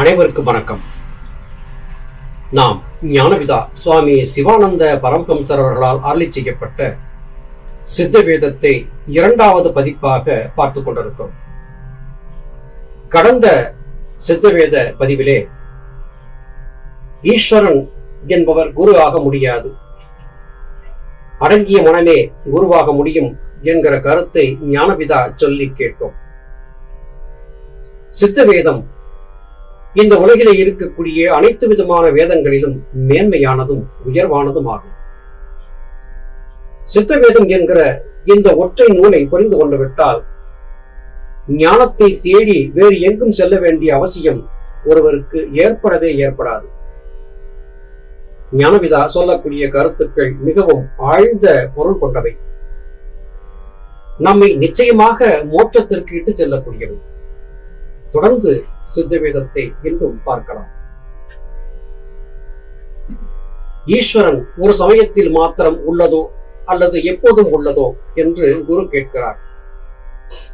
அனைவருக்கும் வணக்கம். நாம் ஞானவிதா சுவாமி சிவானந்த பரமஹம்சர் அவர்களால் அருளி செய்யப்பட்ட சித்த வேதத்தை இரண்டாவது பதிப்பாக பார்த்து கொண்டிருக்கிறோம். கடந்த சித்தவேத பதிவிலே ஈஸ்வரன் என்பவர் குரு ஆக முடியாது. அடங்கிய மனமே குருவாக முடியும் என்கிற கருத்தை ஞானபிதா சொல்லி கேட்டோம். சித்த வேதம் இந்த உலகிலே இருக்கக்கூடிய அனைத்து விதமான வேதங்களிலும் மேன்மையானதும் உயர்வானதும் ஆகும் சித்த வேதம் என்கிற இந்த ஒற்றை நூலை புரிந்து கொண்டு விட்டால் ஞானத்தை தேடி வேறு எங்கும் செல்ல வேண்டிய அவசியம் ஒருவருக்கு ஏற்படவே ஏற்படாது. ஞானவிதா சொல்லக்கூடிய கருத்துக்கள் மிகவும் ஆழ்ந்த பொருள் கொண்டவை. நம்மை நிச்சயமாக மோட்சத்திற்கு இட்டு செல்லக்கூடியவை. தொடர்ந்து சித்த வேதத்தை இன்றும் பார்க்கலாம். ஈஸ்வரன் ஒரு சமயத்தில் மாத்திரம் உள்ளதோ அல்லது எப்போதும் உள்ளதோ என்று குரு கேட்கிறார்.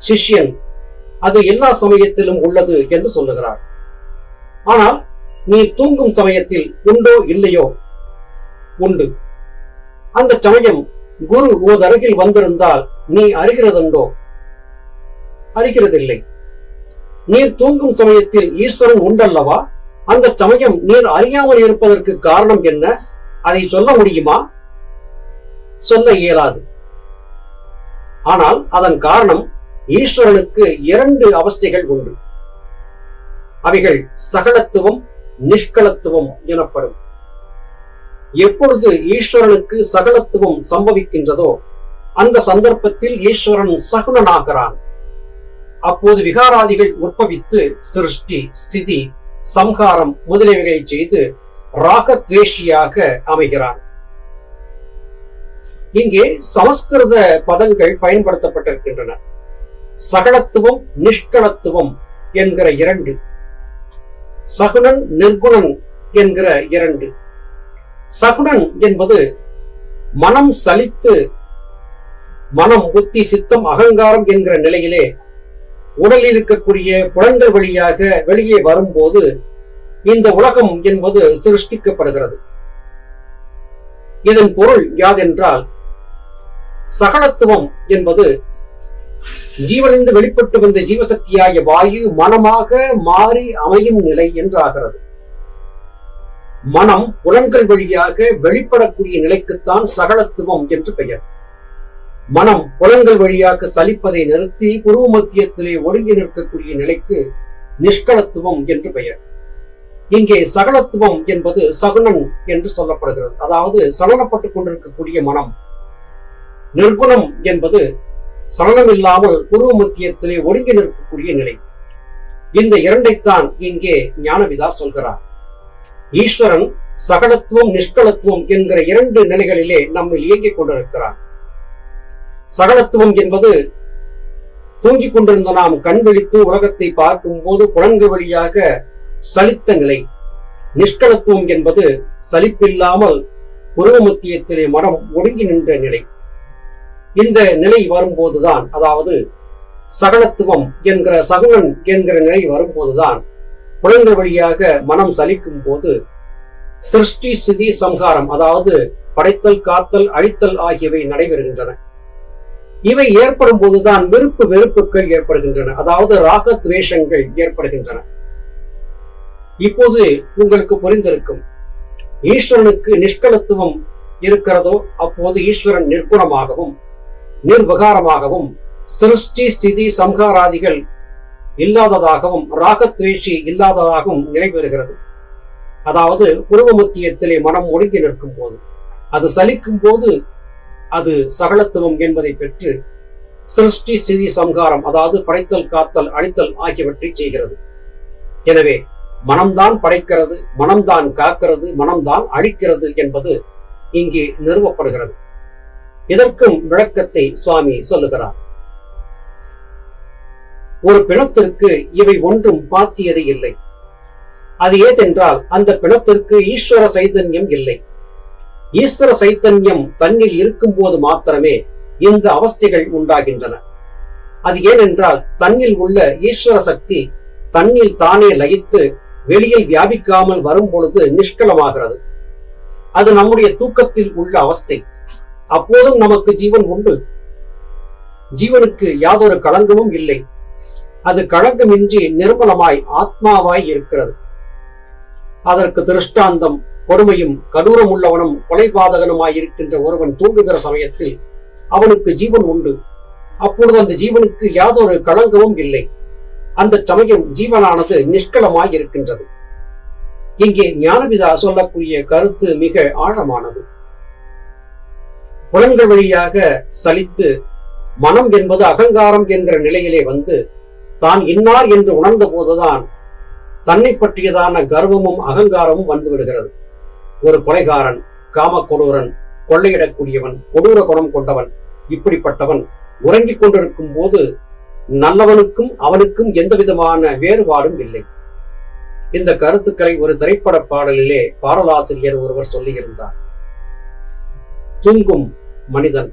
சிஷ்யன் அது எல்லா சமயத்திலும் உள்ளது என்று சொல்லுகிறார். ஆனால் நீ தூங்கும் சமயத்தில் உண்டோ இல்லையோ? உண்டு. அந்த சமயம் குரு உமது அருகில் வந்திருந்தால் நீ அறிகிறதுண்டோ? அறிகிறதில்லை. நீர் தூங்கும் சமயத்தில் ஈஸ்வரன் உண்டல்லவா? அந்த சமயம் நீர் அறியாமல் இருப்பதற்கு காரணம் என்ன? அதை சொல்ல முடியுமா? சொல்ல இயலாது. ஆனால் அதன் காரணம் ஈஸ்வரனுக்கு இரண்டு அவஸ்தைகள் உண்டு. அவைகள் சகலத்துவம் நிஷ்கலத்துவம் எனப்படும். எப்பொழுது ஈஸ்வரனுக்கு சகலத்துவம் சம்பவிக்கின்றதோ அந்த சந்தர்ப்பத்தில் ஈஸ்வரன் சகுனனாகிறான் அப்போது விகாராதிகள் உற்பவித்து சிருஷ்டி ஸ்திதி சம்ஹாரம் முதலியவைகளை செய்து ராகத்வேஷியாக அமைகிறான். இங்கே சமஸ்கிருத பதங்கள் பயன்படுத்தப்பட்டிருக்கின்றன. சகலத்துவம் நிஷ்கலத்துவம் என்கிற இரண்டு. சகுணன் நிர்குணன் என்கிற இரண்டு. சகுணன் என்பது மனம் சலித்து மனம் புத்தி சித்தம் அகங்காரம் என்கிற நிலையிலே உடலில் இருக்கக்கூடிய புலன்கள் வழியாக வெளியே வரும்போது இந்த உலகம் என்பது சிருஷ்டிக்கப்படுகிறது. இதன் பொருள் யாதென்றால் சகலத்துவம் என்பது ஜீவனிந்து வெளிப்பட்டு வந்த ஜீவசக்தியாகிய வாயு மனமாக மாறி அமையும் நிலை என்றாகிறது. மனம் புலன்கள் வழியாக வெளிப்படக்கூடிய நிலைக்குத்தான் சகலத்துவம் என்று பெயர். மனம் புலங்கள் வழியாக சலிப்பதை நிறுத்தி குருவு மத்தியத்திலே ஒடுங்கி நிற்கக்கூடிய நிலைக்கு நிஷ்கலத்துவம் என்று பெயர். இங்கே சகலத்துவம் என்பது சகுனம் என்று சொல்லப்படுகிறது. அதாவது சலனப்பட்டுக் கொண்டிருக்கக்கூடிய மனம். நிர்குணம் என்பது சலனம் இல்லாமல் புருவ மத்தியத்திலே ஒடுங்கி நிற்கக்கூடிய நிலை. இந்த இரண்டைத்தான் இங்கே ஞானவிதா சொல்கிறார். ஈஸ்வரன் சகலத்துவம் நிஷ்கலத்துவம் என்கிற இரண்டு நிலைகளிலே நம்மை இயங்கிக் கொண்டிருக்கிறான். சகலத்துவம் என்பது தூங்கிக் கொண்டிருந்த நாம் கண் விழித்து உலகத்தை பார்க்கும் போது புலன்கள் வழியாக சலித்த நிலை. நிஷ்கலத்துவம் என்பது சலிப்பில்லாமல் உருவ மத்தியத்திலே மனம் ஒடுங்கி நின்ற நிலை. இந்த நிலை வரும்போதுதான் அதாவது சகலத்துவம் என்கிற சகுனன் என்கிற நிலை வரும்போதுதான் புலன்கள் வழியாக மனம் சலிக்கும் போது சிருஷ்டி சிதி சம்ஹாரம் அதாவது படைத்தல் காத்தல் அழித்தல் ஆகியவை நடைபெறுகின்றன. இவை ஏற்படும் போதுதான் விருப்பு வெறுப்புகள் ஏற்படுகின்றன. அதாவது ராக துவேஷங்கள் ஏற்படுகின்றன. இப்போது உங்களுக்கு புரிந்திருக்கும். ஈஸ்வரனுக்கு நிஷ்கலத்துவம் இருக்கிறதோ அப்போது ஈஸ்வரன் நிர்குணமாகவும் நிர்வகாரமாகவும் சிருஷ்டி ஸ்திதி சம்ஹாராதிகள் இல்லாததாகவும் ராகத்வேஷி இல்லாததாகவும் நிலைபெறுகிறது அதாவது புருவமத்தியத்திலே மனம் ஒடுங்கி நிற்கும் போது அது சலிக்கும் போது அது சகலத்துவம் என்பதை பெற்று சிருஷ்டி சிதி சம்ஹாரம் அதாவது படைத்தல் காத்தல் அழித்தல் ஆகியவற்றை செய்கிறது. எனவே மனம்தான் படைக்கிறது மனம்தான் காக்கிறது மனம்தான் அழிக்கிறது என்பது இங்கே நிறுவப்படுகிறது. இதற்கும் விளக்கத்தை சுவாமி சொல்லுகிறார். ஒரு பிணத்திற்கு இவை ஒன்றும் பாத்தியது இல்லை. அது ஏதென்றால் அந்த பிணத்திற்கு ஈஸ்வர சைதன்யம் இல்லை. ஈஸ்வர சைத்தன்யம் தன்னில் இருக்கும் போது மாத்திரமே இந்த அவஸ்தைகள் உண்டாகின்றன. அது ஏனென்றால் தன்னில் உள்ள ஈஸ்வர சக்தி தன்னில் தானே லயித்து வெளியில் வியாபிக்காமல் வரும் பொழுது நிஷ்கலமாகிறது. அது நம்முடைய தூக்கத்தில் உள்ள அவஸ்தை. அப்போதும் நமக்கு ஜீவன் உண்டு. ஜீவனுக்கு யாதொரு களங்கமும் இல்லை. அது களங்கமின்றி நிர்மலமாய் ஆத்மாவாய் இருக்கிறது. அதற்கு திருஷ்டாந்தம் கொடுமையும் கடூரம் உள்ளவனும் கொலைபாதகனுமாயிருக்கின்ற ஒருவன் தூங்குகிற சமயத்தில் அவனுக்கு ஜீவன் உண்டு. அப்பொழுது அந்த ஜீவனுக்கு யாதொரு களங்கமும் இல்லை. அந்த சமயம் ஜீவனானது நிஷ்கலமாய் இருக்கின்றது இங்கே ஞானபிதா சொல்லக்கூடிய கருத்து மிக ஆழமானது. புலன்கள் வழியாக சலித்து மனம் என்பது அகங்காரம் என்கிற நிலையிலே வந்து தான் இன்னார் என்று உணர்ந்த போதுதான் தன்னை பற்றியதான கர்வமும் அகங்காரமும் வந்து விடுகிறது ஒரு கொலைகாரன் காமக்கொடூரன் கொள்ளையிடக்கூடியவன் கொடூர குணம் கொண்டவன் இப்படிப்பட்டவன் உறங்கிக் கொண்டிருக்கும் போது நல்லவனுக்கும் அவனுக்கும் எந்த விதமான வேறுபாடும் இல்லை. இந்த கருத்துக்களை ஒரு திரைப்பட பாடலிலே பாடலாசிரியர் ஒருவர் சொல்லியிருந்தார். தூங்கும் மனிதன்.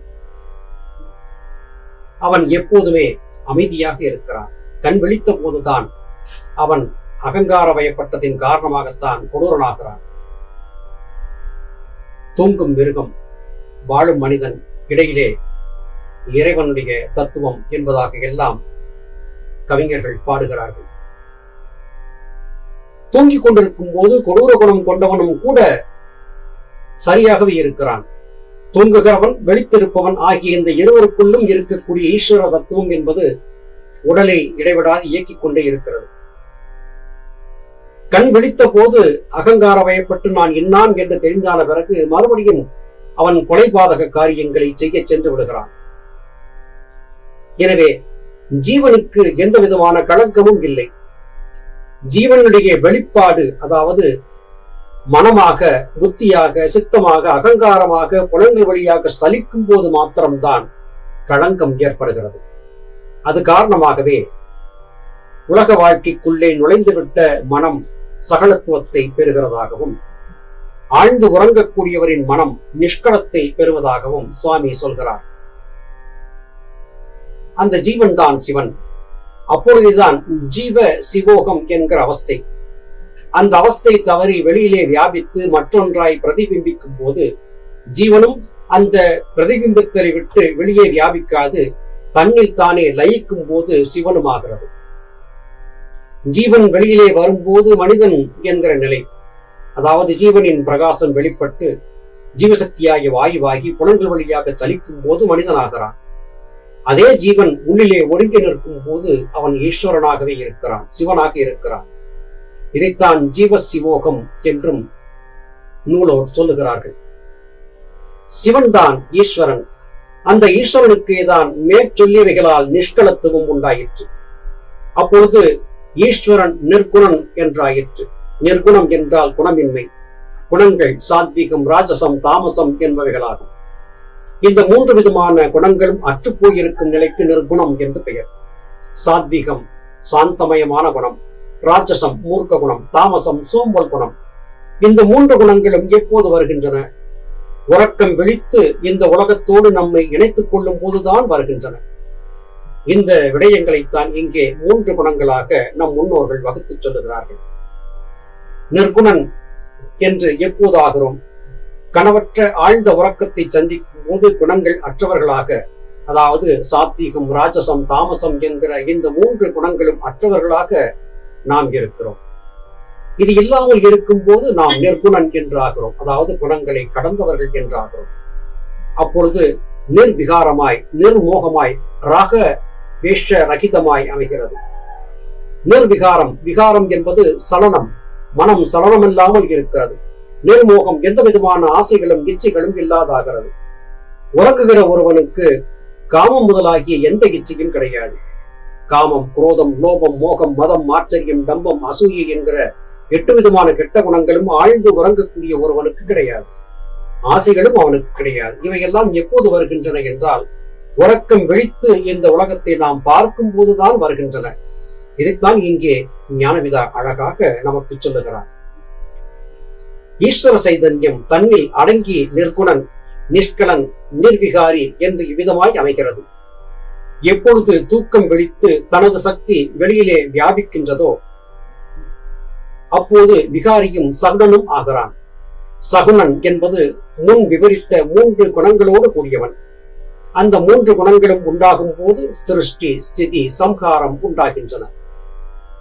அவன் எப்போதுமே அமைதியாக இருக்கிறான். கண் விழித்த போதுதான் அவன் அகங்கார வயப்பட்டதின் காரணமாகத்தான் கொடூரனாகிறான். தூங்கும் மிருகம் வாழும் மனிதன் இடையிலே இறைவனுடைய தத்துவம் என்பதாக எல்லாம் கவிஞர்கள் பாடுகிறார்கள். தூங்கிக் கொண்டிருக்கும் போது கொடூர குணம் கொண்டவனும் கூட சரியாகவே இருக்கிறான். தூங்குகிறவன் வெளித்திருப்பவன் ஆகிய இந்த இருவருக்குள்ளும் இருக்கக்கூடிய ஈஸ்வர தத்துவம் என்பது உடலை இடைவிடாது இயக்கிக் கொண்டே இருக்கிறது. கண் விழித்த போது அகங்கார வயப்பட்டு நான் இன்னான் என்று தெரிந்தான பிறகு மறுபடியும் அவன் கொலைபாதக காரியங்களை செய்ய சென்று விடுகிறான். எனவே ஜீவனுக்கு எந்த விதமான கலக்கமும் இல்லை. ஜீவனுடைய வெளிப்பாடு அதாவது மனமாக புத்தியாக சித்தமாக அகங்காரமாக புலன்கள் வழியாக சலிக்கும் போது மாத்திரம்தான் களங்கம் ஏற்படுகிறது. அது காரணமாகவே உலக வாழ்க்கைக்குள்ளே நுழைந்துவிட்ட மனம் சகலத்துவத்தை பெறுகிறதாகவும் ஆழ்ந்து உறங்கக்கூடியவரின் மனம் நிஷ்கலத்தை பெறுவதாகவும் சுவாமி சொல்கிறார். அந்த ஜீவன் தான் சிவன். அப்பொழுதுதான் ஜீவ சிவோகம் என்கிற அவஸ்தை. அந்த அவஸ்தை தவறி வெளியிலே வியாபித்து மற்றொன்றாய் பிரதிபிம்பிக்கும் போது ஜீவனும் அந்த பிரதிபிம்பத்தை விட்டு வெளியே வியாபிக்காது தன்னில் தானே லயிக்கும் போது சிவனுமாகிறது. ஜீவன் வெளியிலே வரும்போது மனிதன் என்கிற நிலை. அதாவது ஜீவனின் பிரகாசம் வெளிப்பட்டு ஜீவசக்தியாகி வாயுவாகி புலன்கள் வழியாக சலிக்கும் போது மனிதனாகிறான். அதே ஜீவன் உள்ளிலே ஒடுங்கி நிற்கும் போது அவன் ஈஸ்வரனாகவே இருக்கிறான் சிவனாக இருக்கிறான். இதைத்தான் ஜீவ சிவோகம் என்றும் நூலோர் சொல்லுகிறார்கள். சிவன்தான் ஈஸ்வரன். அந்த ஈஸ்வரனுக்கே தான் மேற்சொல்லியவைகளால் நிஷ்கலத்துவம் உண்டாயிற்று. அப்பொழுது ஈஸ்வரன் நிர்குணன் என்றாயிற்று. நிர்குணம் என்றால் குணமின்மை. குணங்கள் சாத்வீகம் ராஜசம் தாமசம் என்பவைகளாகும். இந்த மூன்று விதமான குணங்களும் அற்றுப்போயிருக்கும் நிலைக்கு நிர்குணம் என்று பெயர். சாத்வீகம் சாந்தமயமான குணம். ராட்சசம் மூர்க்க குணம். தாமசம் சோம்பல் குணம். இந்த மூன்று குணங்களும் எப்போது வருகின்றன? உறக்கம் விழித்து இந்த உலகத்தோடு நம்மை இணைத்துக் கொள்ளும் போதுதான் வருகின்றன. இந்த விடயங்களைத்தான் இங்கே மூன்று குணங்களாக நம் முன்னோர்கள் வகுத்துச் சொல்லுகிறார்கள். நிர்குணன் என்று எப்போதாகிறோம்? கனவற்ற ஆழ்ந்த உறக்கத்தை சந்திக்கும் போது குணங்கள் அற்றவர்களாக அதாவது சாத்வீகம் ராஜசம் தாமசம் என்கிற இந்த மூன்று குணங்களும் அற்றவர்களாக நாம் இருக்கிறோம். இது இல்லாமல் இருக்கும் போது நாம் நிர்குணன் என்றாகிறோம். அதாவது குணங்களை கடந்தவர்கள் என்றாகிறோம். அப்பொழுது நிர்விகாரமாய் நிர்மோகமாய் ராக வேஷ ரகிதமாய் அமைகிறது. நிர்விகாரம் விகாரம் என்பது சலனம் மனம் சலனமில்லாமல் இருக்கிறது. நிர்மோகம் எந்த விதமான ஆசைகளும் இச்சைகளும் இல்லாதாகிறது. உறங்குகிற ஒருவனுக்கு காமம் முதலாகிய எந்த இச்சையும் கிடையாது. காமம் குரோதம் லோபம் மோகம் மதம் ஆச்சரியம் டம்பம் அசூயை என்கிற எட்டு விதமான கெட்ட குணங்களும் ஆழ்ந்து உறங்கக்கூடிய ஒருவனுக்கு கிடையாது. ஆசைகளும் அவனுக்கு கிடையாது. இவையெல்லாம் எப்போது வருகின்றன என்றால் உறக்கம் விழித்து இந்த உலகத்தை நாம் பார்க்கும் போதுதான் வருகின்றன. இதைத்தான் இங்கே ஞானவிதா அழகாக நமக்கு சொல்லுகிறார். ஈஸ்வர சைதன்யம் தன்னில் அடங்கி நிற்குணன் நிஷ்கலன் நிர்விகாரி என்று இவ்விதமாய் அமைகிறது. எப்பொழுது தூக்கம் விழித்து தனது சக்தி வெளியிலே வியாபிக்கின்றதோ அப்போது விகாரியும் சகுனனும் ஆகிறான். சகுனன் என்பது முன் விவரித்த மூன்று குணங்களோடு கூடியவன். அந்த மூன்று குணங்களும் உண்டாகும் போது சிருஷ்டி ஸ்திதி சம்ஹாரம் உண்டாகின்றன.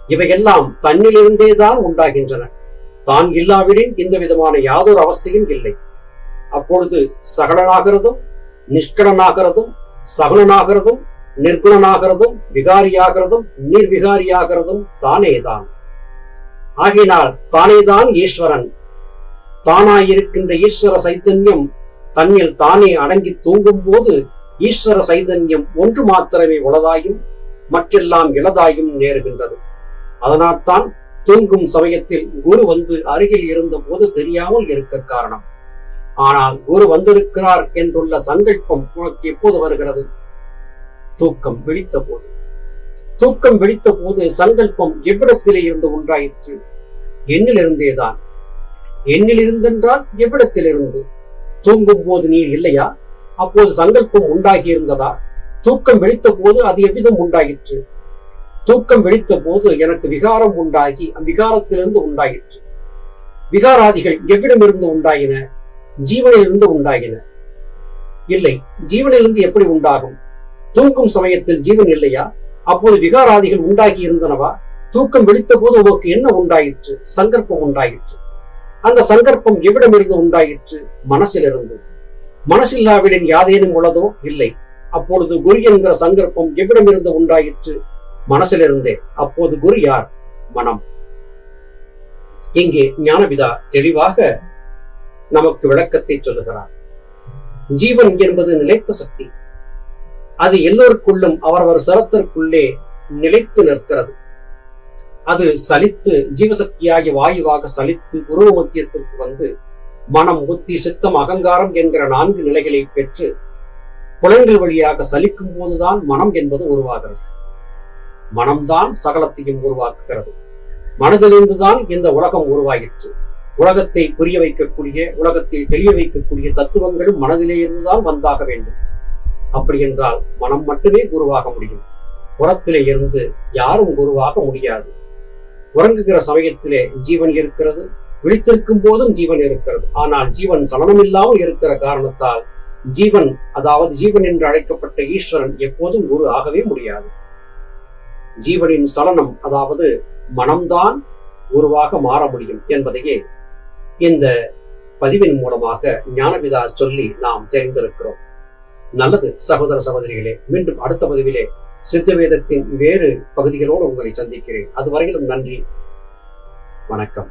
இவையெல்லாம் தன்னிலிருந்தேதான் உண்டாகின்றன. தான் இல்லாவிடின் இந்த விதமான யாதொரு அவஸ்தையும் இல்லை. அப்பொழுது சகலனாகிறதும் நிஷ்கலனாகிறதும் சகுணனாகிறதும் நிர்குணனாகிறதும் விகாரியாகிறதும் நீர்விகாரியாகிறதும் தானேதான். ஆகினால் தானேதான் ஈஸ்வரன். தானாயிருக்கின்ற ஈஸ்வர சைத்தன்யம் தன்னில் தானே அடங்கி தூங்கும் போது ஈஸ்வர சைதன்யம் ஒன்று மாத்திரமே உளதாயும் மற்றெல்லாம் இளதாயும் நேருகின்றது. அதனால்தான் தூங்கும் சமயத்தில் குரு வந்து அருகில் இருந்த போது தெரியாமல் இருக்க காரணம். ஆனால் குரு வந்திருக்கிறார் என்றுள்ள சங்கல்பம் உனக்கு எப்போது வருகிறது? தூக்கம் விழித்த போது தூக்கம் விழித்த போது சங்கல்பம் எவ்விடத்திலே இருந்து உண்டாயிற்று? எண்ணிலிருந்தேதான் எண்ணிலிருந்தென்றால் எவ்விடத்திலிருந்து? தூங்கும் போது நீர் இல்லையா? அப்போது சங்கல்பம் உண்டாகி இருந்ததா தூக்கம் வெடித்த போது அது எவ்விதம் உண்டாயிற்று? தூக்கம் வெடித்த போது எனக்கு விகாரம் உண்டாகி அவ்விகாரத்திலிருந்து உண்டாயிற்று. விகாராதிகள் எவ்விடமிருந்து உண்டாயின? ஜீவனிலிருந்து உண்டாகின இல்லை ஜீவனிலிருந்து எப்படி உண்டாகும்? தூங்கும் சமயத்தில் ஜீவன் இல்லையா? அப்போது விகாராதிகள் உண்டாகி இருந்தனவா தூக்கம் வெடித்த போது உனக்கு என்ன உண்டாயிற்று? சங்கற்பம் உண்டாயிற்று. அந்த சங்கற்பம் எவ்விடமிருந்து உண்டாயிற்று? மனசிலிருந்து. மனசில்லாவிடன் யாதேனும் உள்ளதோ இல்லை. அப்பொழுது குரு என்கிற சங்கற்பம் எவ்விடமிருந்து உண்டாயிற்று? மனசிலிருந்தே. அப்போது குரு யார்? மனம். இங்கே ஞானபிதா தெளிவாக நமக்கு விளக்கத்தை சொல்லுகிறார். ஜீவன் என்பது நிலைத்த சக்தி. அது எல்லோருக்குள்ளும் அவரவர் சரத்திற்குள்ளே நிலைத்து நிற்கிறது. அது சலித்து ஜீவசக்தியாகிய வாயுவாக சலித்து உருவ மத்தியத்திற்கு வந்து மனம் புத்தி சித்தம் அகங்காரம் என்கிற நான்கு நிலைகளை பெற்று புலன்கள் வழியாக சலிக்கும் போதுதான் மனம் என்பது உருவாகிறது. மனம்தான் சகலத்தையும் உருவாக்குகிறது. மனதிலிருந்துதான் இந்த உலகம் உருவாகிற்று. உலகத்தை புரிய வைக்கக்கூடிய உலகத்தை தெளிய வைக்கக்கூடிய தத்துவங்களும் மனதிலே இருந்துதான் வந்தாக வேண்டும். அப்படி என்றால் மனம் மட்டுமே குருவாக முடியும். புறத்திலே இருந்து யாரும் குருவாக முடியாது. உறங்குகிற சமயத்திலே ஜீவன் இருக்கிறது. விழித்திருக்கும் போதும் ஜீவன் இருக்கிறது. ஆனால் ஜீவன் சலனமில்லாமல் இருக்கிற காரணத்தால் ஜீவன் அதாவது ஜீவன் என்று அழைக்கப்பட்ட ஈஸ்வரன் எப்போதும் ஒரு ஆகவே முடியாது. ஜீவனின் சலனம் அதாவது மனம்தான் உருவாக மாற முடியும் என்பதையே இந்த பதிவின் மூலமாக ஞானபிதா சொல்லி நாம் தெரிந்திருக்கிறோம். நல்லது சகோதர சகோதரிகளே மீண்டும் அடுத்த பதிவிலே சித்தவேதத்தின் வேறு பகுதிகளோடு உங்களை சந்திக்கிறேன். அதுவரையிலும் நன்றி வணக்கம்.